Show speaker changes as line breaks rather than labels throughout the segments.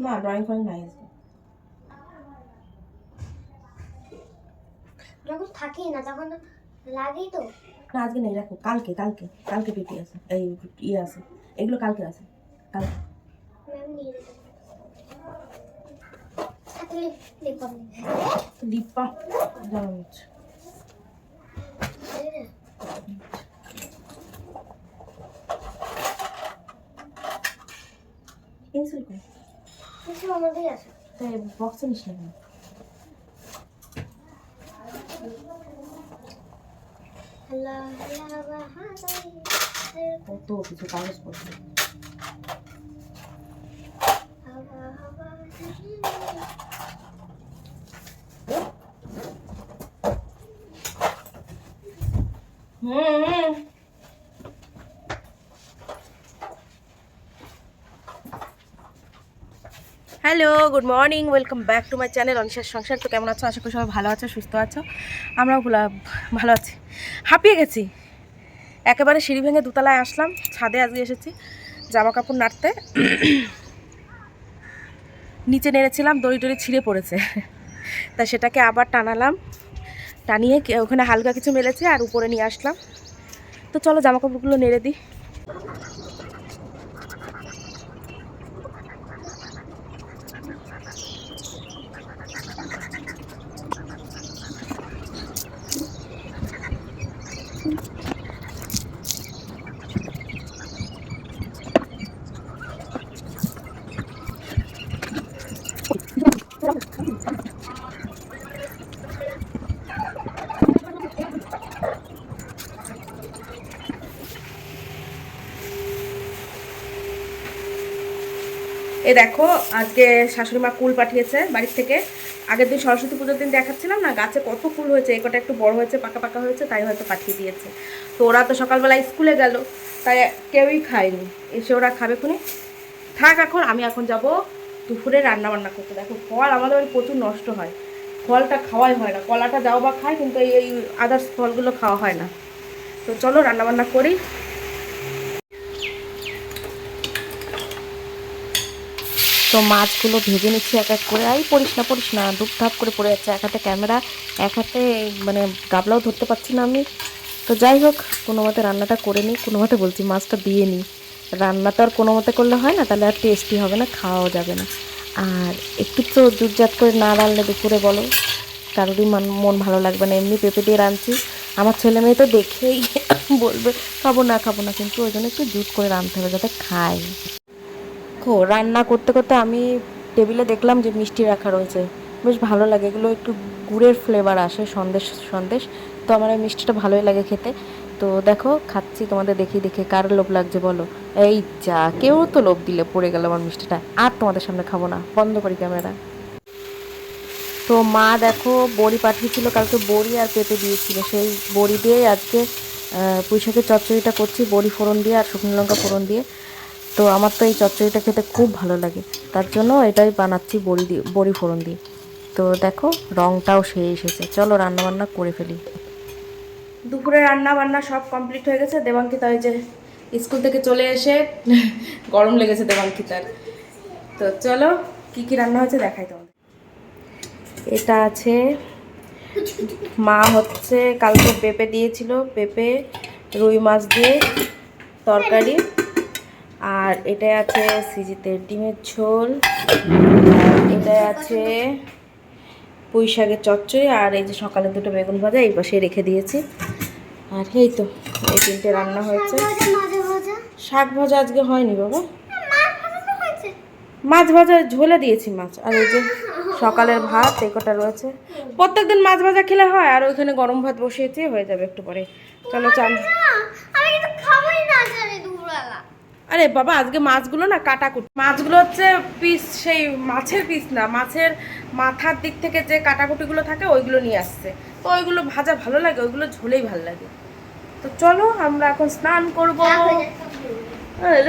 না ড্রয়িং ফ্রয়িং নাই আজকে।
যখন থাকি না তখন লাগেই তো।
না আজকে নেই রাখো। কালকে কালকে কালকে পেটি আছে। এই ইয়ে আছে। এগুলো কালকে আছে। কালকে। হচ্ছে। পেন্সিল করে। তাই বক্সে নিস না কত কিছু
হাওয়া হাওয়া
হুম। Hello, good morning, welcome back to my channel অনিশার সংসার। তো কেমন আছো? আশা করি সবাই ভালো আছো, সুস্থ আছো। আমরাও ভোলা- ভালো আছি। হাঁপিয়ে গেছি। একেবারে সিঁড়ি ভেঙে দুতলায় আসলাম, ছাদে আজকে এসেছি জামা কাপড় নাড়তে। নিচে নেড়েছিলাম, দড়ি টড়ি ছিঁড়ে পড়েছে। তা সেটাকে আবার টানালাম, টানিয়ে ওখানে হালকা কিছু মেলেছে আর উপরে নিয়ে আসলাম। তো চলো জামা কাপড়গুলো নেড়ে দিই। なるほど。এ দেখো, আজকে শাশুড়ি মা কুল পাঠিয়েছে বাড়ির থেকে। আগের দিন সরস্বতী পুজোর দিন দেখাচ্ছিলাম না, গাছে কত ফুল হয়েছে, এই কটা একটু বড় হয়েছে, পাকা পাকা হয়েছে, তাই হয়তো পাঠিয়ে দিয়েছে। তো ওরা তো সকালবেলা স্কুলে গেল, তাই কেউই খায়নি। এসে ওরা খাবে খুনি। থাক এখন, আমি এখন যাব দুপুরে রান্না বান্না করতে। দেখো, ফল আমাদের প্রচুর নষ্ট হয়। ফলটা খাওয়াই হয় না। কলাটা যাও বা খায় কিন্তু এই আদার্স ফলগুলো খাওয়া হয় না। তো চলো রান্না বান্না করি। তো মাছগুলো ভেজে নিচ্ছি এক এক করে। আই পড়িস না পড়িস না ধূপ ধাপ করে পড়ে যাচ্ছে এক হাতে ক্যামেরা, এক হাতে মানে গাবলাও ধরতে পারছি না আমি। তো যাই হোক, কোনো মতে রান্নাটা করে নিই, কোনো মতে বলছি মাছটা দিয়ে নিই। রান্না তো আর কোনো মতে করলে হয় না, তাহলে আর টেস্টি হবে না, খাওয়াও যাবে না। আর একটু তো জুটজাট করে না রানলে দুপুরে বলো। কারোরই মন মন ভালো লাগবে না, এমনি পেঁপে দিয়ে রাঁধছি। আমার ছেলে মেয়ে তো দেখেই বলবে, খাব না খাব না, কিন্তু ওই জন্য একটু জুট করে রাঁধতে হবে যাতে খায়। দেখো রান্না করতে করতে আমি টেবিলে দেখলাম যে মিষ্টি রাখা রয়েছে। বেশ ভালো লাগে এগুলো একটু গুড়ের ফ্লেভার আসে সন্দেশ সন্দেশ। তো আমার এই মিষ্টিটা ভালোই লাগে খেতে। তো দেখো খাচ্ছি তোমাদের দেখি দেখে কার লোভ লাগছে বলো? এই যা কেউ তো লোভ দিলে পড়ে গেল আমার মিষ্টিটা। আর তোমাদের সামনে খাব না বন্ধ করি ক্যামেরা। তো মা দেখো বড়ি পাঠিয়েছিল কালকে বড়ি আর পেঁপে দিয়েছিল। সেই বড়ি দিয়েই আজকে আহ, পুঁই চচ্চড়িটা করছি বড়ি ফোড়ন দিয়ে আর শুকনো লঙ্কা ফোড়ন দিয়ে। তো আমার তো এই চচ্চড়িটা খেতে খুব ভালো লাগে। তার জন্য এটাই বানাচ্ছি বড়ি দিয়ে, বড়ি ফোড়ন দিয়ে। তো দেখো, রংটাও সেই এসেছে। চলো রান্না বান্না করে ফেলি। দুপুরে রান্না বান্না সব কমপ্লিট হয়ে গেছে। দেবাঙ্কিতা ওই যে স্কুল থেকে চলে এসে গরম লেগেছে দেবাঙ্কিতার। তো চলো, কি কি রান্না হয়েছে দেখাই তোমাদের। এটা আছে, মা হচ্ছে কালকে পেঁপে দিয়েছিল, পেঁপে, রুই মাছ দিয়ে তরকারি। আর এটা আছে সিজিতে ডিমের ঝোল। এটা আছে পুঁই শাকের চচ্চড়ি আর এই যে সকালে দুটো বেগুন ভাজা এই পাশে রেখে দিয়েছি। আর এই তো এই তিনটে রান্না হয়েছে। শাক ভাজা আজকে হয়নি বাবা।
মাছ ভাজা তো হয়েছে।
মাছ ভাজা ঝোলে দিয়েছি মাছ। আর এই যে সকালের ভাত এই কটা রয়েছে। প্রত্যেকদিন মাছ ভাজা খেলে হয় আর ওইখানে গরম ভাত বসিয়েছি হয়ে যাবে একটু পরে। চলো চাল
না, আমি কিন্তু খাবোই না জানি দুপুরবেলা
আরে বাবা আজকে মাছগুলো না কাটা কুটি মাছগুলো হচ্ছে পিস সেই মাছের পিস না মাছের মাথার দিক থেকে যে কাটাকুটিগুলো থাকে ওইগুলো নিয়ে আসছে। তো ওইগুলো ভাজা ভালো লাগে ওইগুলো ঝোলেই ভালো লাগে। তো চলো আমরা এখন স্নান করব।
রাগ হয়ে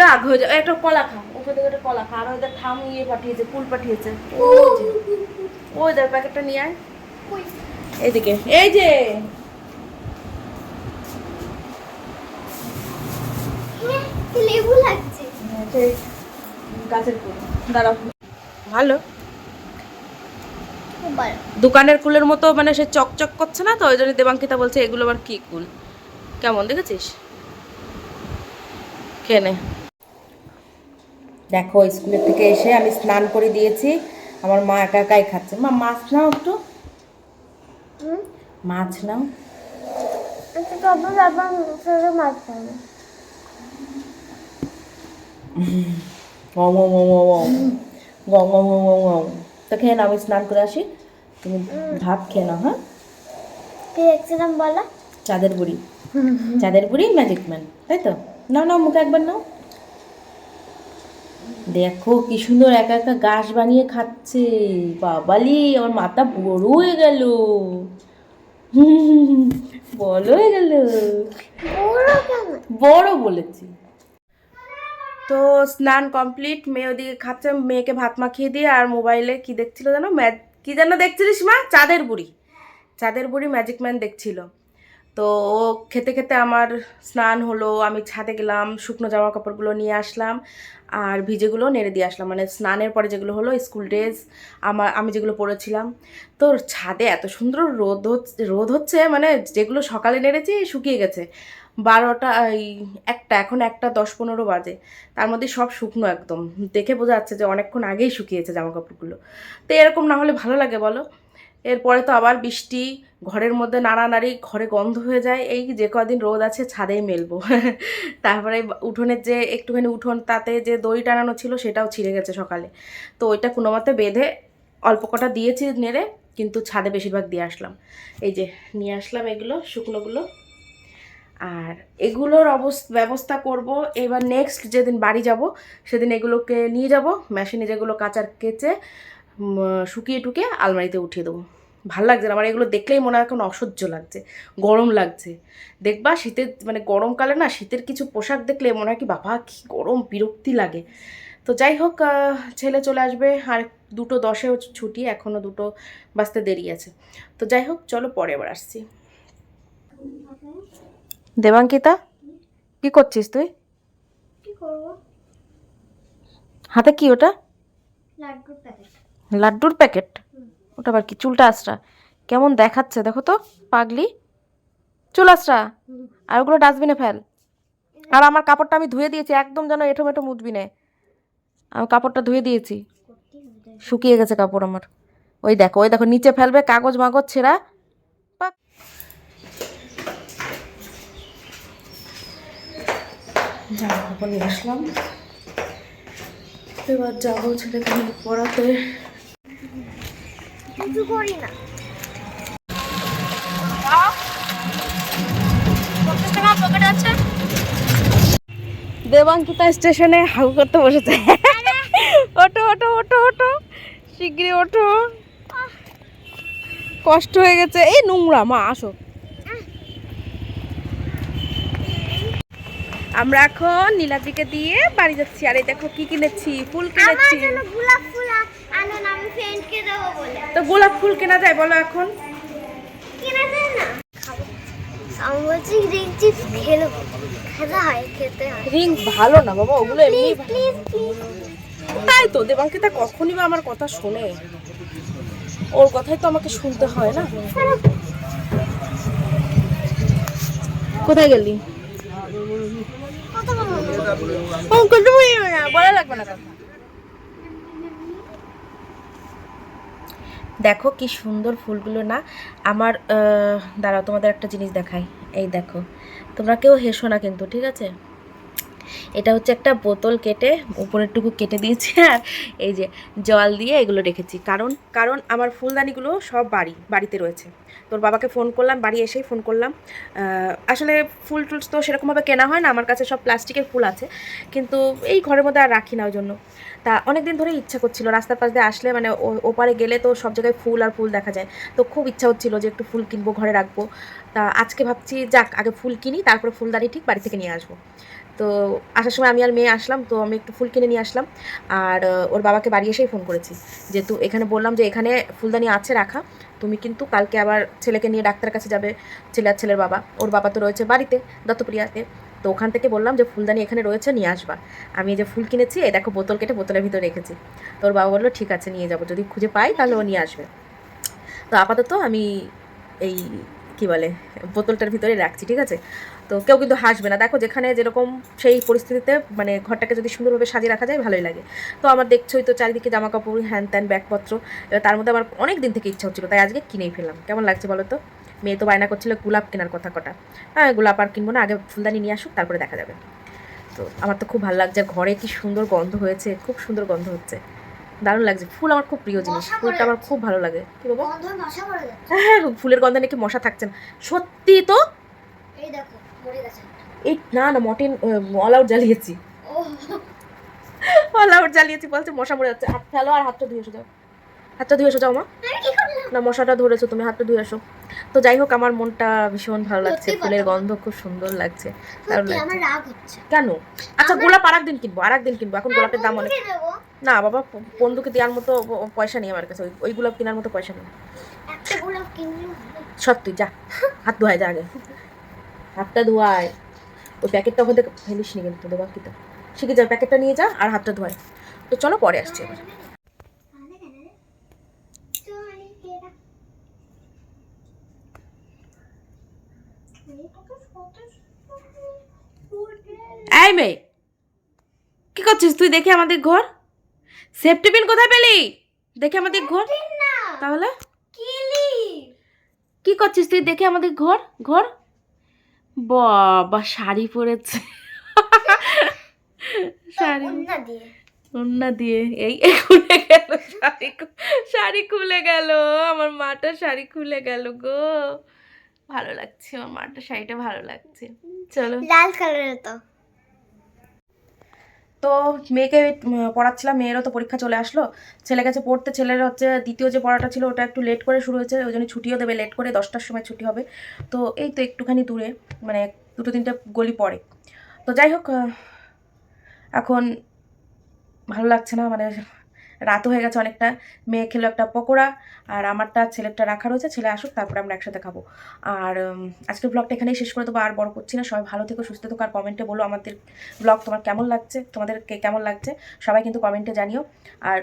রাগ হয়ে একটা কলা খা ওখান থেকে একটা কলা খা। আর ওদের ঠাম ইয়ে পাঠিয়েছে ফুল পাঠিয়েছে। ওই দেখ প্যাকেটটা নিয়ে আয়।
কই?
এইদিকে এই যে
হ্যাঁ, কি লেবু লাগছে।
গাছের ফুল। দাঁড়াও। ভালো। দোকানের কুলের মতো মানে সে চকচক করছে না তো? ওই জন্য দেবাঙ্কিতা বলছে এগুলো আবার কি কুল? কেমন দেখেছিস? কেনে দেখো স্কুলের থেকে এসে আমি স্নান করে দিয়েছি। আমার মা একা একাই খাচ্ছে। মা মাছ নাও একটু। মাছ নাও।
আচ্ছা মাছ
তো খেয়ে নাও আমি স্নান করে আসি। তুমি ভাত খেয়ে নাও হ্যাঁ?
দেখছিলাম বলো।
চাঁদের বুড়ি চাঁদের বুড়ি ম্যাজিক ম্যান তাই তো? নাও নাও মুখে একবার নাও। দেখো কি সুন্দর একা একা গাছ বানিয়ে খাচ্ছে। বাবালি আমার মাথা বড় হয়ে গেল। হুম, বড় হয়ে গেল। বড় বলেছি। তো স্নান কমপ্লিট মেয়ে ওদিকে খাচ্ছে, মেয়েকে ভাত মাখিয়ে দিয়ে আর মোবাইলে কি দেখছিল জানো ম্যাচ কি যেন দেখছিলিস মা? চাঁদের বুড়ি। চাঁদের বুড়ি ম্যাজিক ম্যান দেখছিল। তো ও খেতে খেতে আমার স্নান হলো, আমি ছাদে গেলাম, শুকনো জামা কাপড়গুলো নিয়ে আসলাম আর ভিজেগুলো নেড়ে দিয়ে আসলাম। মানে স্নানের পরে যেগুলো হলো স্কুল ড্রেস আমার, আমি যেগুলো পরেছিলাম। তো ছাদে এত সুন্দর রোদ হচ্ছে রোদ হচ্ছে মানে যেগুলো সকালে নেড়েছি, শুকিয়ে গেছে। বারোটা, এই একটা, এখন একটা, দশ পনেরো বাজে। তার মধ্যে সব শুকনো একদম। দেখে বোঝা যাচ্ছে যে অনেকক্ষণ আগেই শুকিয়েছে জামা কাপড়গুলো তো এরকম না হলে ভালো লাগে, বলো? এরপরে তো আবার বৃষ্টি, ঘরের মধ্যে নাড়ানাড়ি, ঘরে গন্ধ হয়ে যায়। এই যে কদিন রোদ আছে, ছাদেই মেলবো। তারপরে উঠোনের যে একটুখানি উঠোন, তাতে যে দড়ি টানানো ছিল, সেটাও ছিঁড়ে গেছে সকালে। তো ওইটা কোনো মতে বেঁধে অল্প কটা দিয়েছি নেড়ে, কিন্তু ছাদে বেশিরভাগ দিয়ে আসলাম। এই যে, নিয়ে আসলাম এগুলো, শুকনোগুলো। আর এগুলোর অবস্থা, ব্যবস্থা করব। এবার নেক্সট যেদিন বাড়ি যাব, সেদিন এগুলোকে নিয়ে যাব মেশিনে যেগুলো কাচার কেচে শুকিয়ে টুকে আলমারিতে উঠিয়ে দেবো। ভালো লাগছে না আমার এগুলো দেখলেই মনে হয় এখন অসহ্য লাগছে, গরম লাগছে। দেখবা শীতের মানে গরমকালে না শীতের কিছু পোশাক দেখলে মনে হয় কি, বাবা, কি গরম, বিরক্তি লাগে। তো যাই হোক ছেলে চলে আসবে, আর দুটো দশেও ছুটি এখনও দুটো বাজতে দেরি আছে। তো যাই হোক, চলো পরে আবার আসছি। দেবাঙ্কিতা কি করছিস তুই? হাতে কি ওটা?
লাড্ডুর প্যাকেট।
ওটা আবার কি? চুলটা আশ্রা। কেমন দেখাচ্ছে দেখো তো পাগলি। চুল আশ্রা। আর ওগুলো ডাস্টবিনে ফেল। আর আমার কাপড়টা আমি ধুয়ে দিয়েছি একদম যেন এঠো মেঠো মুদবি নে আমি কাপড়টা ধুয়ে দিয়েছি। শুকিয়ে গেছে কাপড় আমার। ওই দেখো ওই দেখো নিচে ফেলবে কাগজ মাগজ ছেঁড়া। জামা কাপড় নিয়ে আসলাম। এবার যাব ছেলেকে পড়াতে।
কিছু করি না।
দেবাঙ্কিতা স্টেশনে হাউ করতে বসেছে। ওটো ওটো ওটো ওটো শিগগিরই ওঠো। কষ্ট হয়ে গেছে। এই নোংরা মা আসো। আমরা এখন নীলাদিকে দিয়ে বাড়ি যাচ্ছি। আর এই দেখো কি কিনেছি? ফুল কিনেছি। তো গোলাপ ফুল কেনা যায় বলো এখন।
রিং
ভালো না বাবা ওগুলো এমনি তাই তো দেবাঙ্কিতা কখনই বা আমার কথা শোনে। ওর কথাই তো আমাকে শুনতে হয় না। কোথায় গেলি? বলা লাগবে না দেখো কি সুন্দর ফুলগুলো না, আমার দাঁড়াও তোমাদের একটা জিনিস দেখাই। এই দেখো, তোমরা কেউ হেসো না কিন্তু, ঠিক আছে? এটা হচ্ছে একটা বোতল কেটে উপরেরটুকু কেটে দিয়েছি আর এই যে জল দিয়ে এগুলো রেখেছি। কারণ কারণ আমার ফুলদানিগুলো সব বাড়ি, বাড়িতে রয়েছে। তোর বাবাকে ফোন করলাম, বাড়ি এসেই ফোন করলাম। আসলে ফুল টুল তো সেরকমভাবে কেনা হয় না, আমার কাছে সব প্লাস্টিকের ফুল আছে। কিন্তু এই ঘরের মধ্যে আর রাখি না ওই জন্য তা অনেক দিন ধরেই ইচ্ছা করছিল, রাস্তার পাশ দিয়ে আসলে মানে ওপারে গেলে তো সব জায়গায় ফুল আর ফুল দেখা যায়। তো খুব ইচ্ছা হচ্ছিল যে একটু ফুল কিনবো, ঘরে রাখব। তা আজকে ভাবছি, যাক, আগে ফুল কিনি, তারপরে ফুলদানি ঠিক বাড়ি থেকে নিয়ে আসব। তো আসার সময় আমি আর মেয়ে আসলাম, তো আমি একটু ফুল কিনে নিয়ে আসলাম। আর ওর বাবাকে বাড়ি এসেই ফোন করেছি যেহেতু এখানে বললাম যে এখানে ফুলদানি আছে রাখা, তুমি কিন্তু কালকে আবার ছেলেকে নিয়ে ডাক্তারের কাছে যাবে, ছেলে আর ছেলের বাবা। ওর বাবা তো রয়েছে বাড়িতে, দত্তপ্রিয়াতে। তো ওখান থেকে বললাম যে ফুলদানি এখানে রয়েছে, নিয়ে আসবা। আমি যে ফুল কিনেছি, এই দেখো বোতল কেটে বোতলের ভিতরে রেখেছি। তো ওর বাবা বলল, ঠিক আছে, নিয়ে যাব। যদি খুঁজে পাই, তাহলে ও নিয়ে আসবে। তো আপাতত আমি এই, কি বলে, বোতলটার ভিতরে রাখছি, ঠিক আছে? তো কেউ কিন্তু হাসবে না। দেখো যেখানে যেরকম সেই পরিস্থিতিতে মানে ঘরটাকে যদি সুন্দরভাবে সাজিয়ে রাখা যায় ভালোই লাগে। তো আমার দেখছোই তো চারিদিকে জামা কাপড় হ্যান ত্যান ব্যাগপত্র। এবার তার মধ্যে আমার অনেক দিন থেকে ইচ্ছা হচ্ছিল তাই আজকে কিনেই ফেললাম। কেমন লাগছে বলো তো? মেয়ে তো বায়না করছিল গোলাপ কেনার কথা কটা। হ্যাঁ গোলাপ আর কিনবো না আগে ফুলদানি নিয়ে আসুক তারপরে দেখা যাবে। তো আমার তো খুব ভালো লাগছে ঘরে কি সুন্দর গন্ধ হয়েছে খুব সুন্দর গন্ধ হচ্ছে। দারুণ লাগছে ফুল আমার খুব প্রিয় জিনিস ফুলটা আমার খুব ভালো লাগে। কি বাবা
যাচ্ছে।
হ্যাঁ ফুলের গন্ধে নাকি মশা থাকছে না। সত্যি তো?
এই দেখো
এই না না মটেন অল আউট জ্বালিয়েছি। অল আউট জ্বালিয়েছি বলছে মশা মরে যাচ্ছে। হাত ফেলো আর হাতটা ধুয়ে এসো যাও। হাতটা ধুয়ে এসো যাও মা। না মশাটা ধরেছো তুমি হাতটা ধুয়ে আসো তো যাই হোক আমার মনটা ভীষণ ভালো লাগছে। ফুলের গন্ধ খুব সুন্দর লাগছে। কেন? আচ্ছা গোলাপ আর একদিন কিনবো আর একদিন কিনবো। এখন গোলাপের দাম অনেক। না বাবা বন্ধুকে দেওয়ার মতো পয়সা নেই আমার কাছে। ওই- গোলাপ কেনার মতো পয়সা নেই। সত্যি যা। হাত ধোয়ায় যা আগে। হাতটা ধোয়ায়। ওই প্যাকেটটা ওখান থেকে ফেলিস নি কিন্তু দেবা কিতা শিখে যা প্যাকেটটা নিয়ে যা আর হাতটা ধোয়ায়। তো চলো পরে আসছি এবার। এই মেয়ে কি করছিস তুই? দেখে আমাদের ঘর। সেফটি পিন কোথায় পেলি? দেখে আমাদের ঘর। তাহলে? কি করছিস তুই? দেখে আমাদের ঘর ঘর। বাবা শাড়ি পরেছে। শাড়ি ওন্না দিয়ে। এই এই খুলে গেল শাড়ি শাড়ি খুলে গেল। আমার মাটা শাড়ি খুলে গেল গো। ভালো লাগছে আমার মাটা শাড়িটা ভালো লাগছে। চলো।
লাল কালারের তো।
তো মেয়েকে পড়াচ্ছিলাম, মেয়েরও তো পরীক্ষা চলে আসলো। ছেলে গেছে পড়তে ছেলের হচ্ছে দ্বিতীয় যে পড়াটা ছিল, ওটা একটু লেট করে শুরু হয়েছে, ওই জন্য ছুটিও দেবে লেট করে দশটার সময় ছুটি হবে। তো এই তো একটুখানি দূরে মানে দুটো তিনটে গলি পড়ে। তো যাই হোক এখন ভালো লাগছে না মানে রাত হয়ে গেছে অনেকটা। মেয়ে খেলো একটা পকোড়া আর আমারটা ছেলেরটা রাখা রয়েছে ছেলে আসুক তারপরে আমরা একসাথে খাব। আর উম, আজকের ব্লগটা এখানেই শেষ করে দেবো আর বড় করছি না সবাই ভালো থেকো সুস্থ থেকো আর কমেন্টে বলো আমাদের ব্লগ তোমার কেমন লাগছে তোমাদের কে- কেমন লাগছে সবাই কিন্তু কমেন্টে জানিও। আর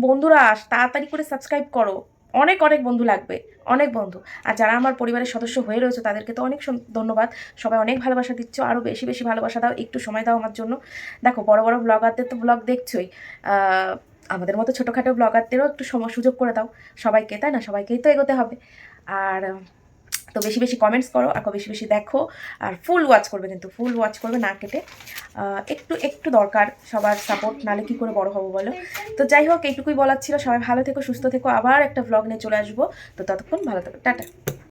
বন্ধুরা আস তাড়াতাড়ি করে সাবস্ক্রাইব করো অনেক অনেক বন্ধু লাগবে অনেক বন্ধু। আর যারা আমার পরিবারের সদস্য হয়ে রয়েছে তাদেরকে তো অনেক ধন্যবাদ। সবাই অনেক ভালোবাসা দিচ্ছ আরও বেশি বেশি ভালোবাসা দাও একটু সময় দাও আমার জন্য। দেখো বড় বড় ব্লগারদের তো ব্লগ দেখছোই। আমাদের মতো ছোটোখাটো ব্লগারদেরও একটু সময় সুযোগ করে দাও। সবাইকে, তাই না? সবাইকেই তো এগোতে হবে। আর তো বেশি বেশি কমেন্টস করো আর বেশি বেশি দেখো। আর ফুল ওয়াচ করবে কিন্তু ফুল ওয়াচ করবে না কেটে। একটু একটু দরকার সবার সাপোর্ট নালে কি করে বড় হব বলো? তো যাই হোক, এইটুকুই বলার ছিল। সবাই ভালো থেকো, সুস্থ থেকো। আবার একটা ভ্লগ নিয়ে চলে আসব। তো ততক্ষণ ভালো থেকো। টাটা।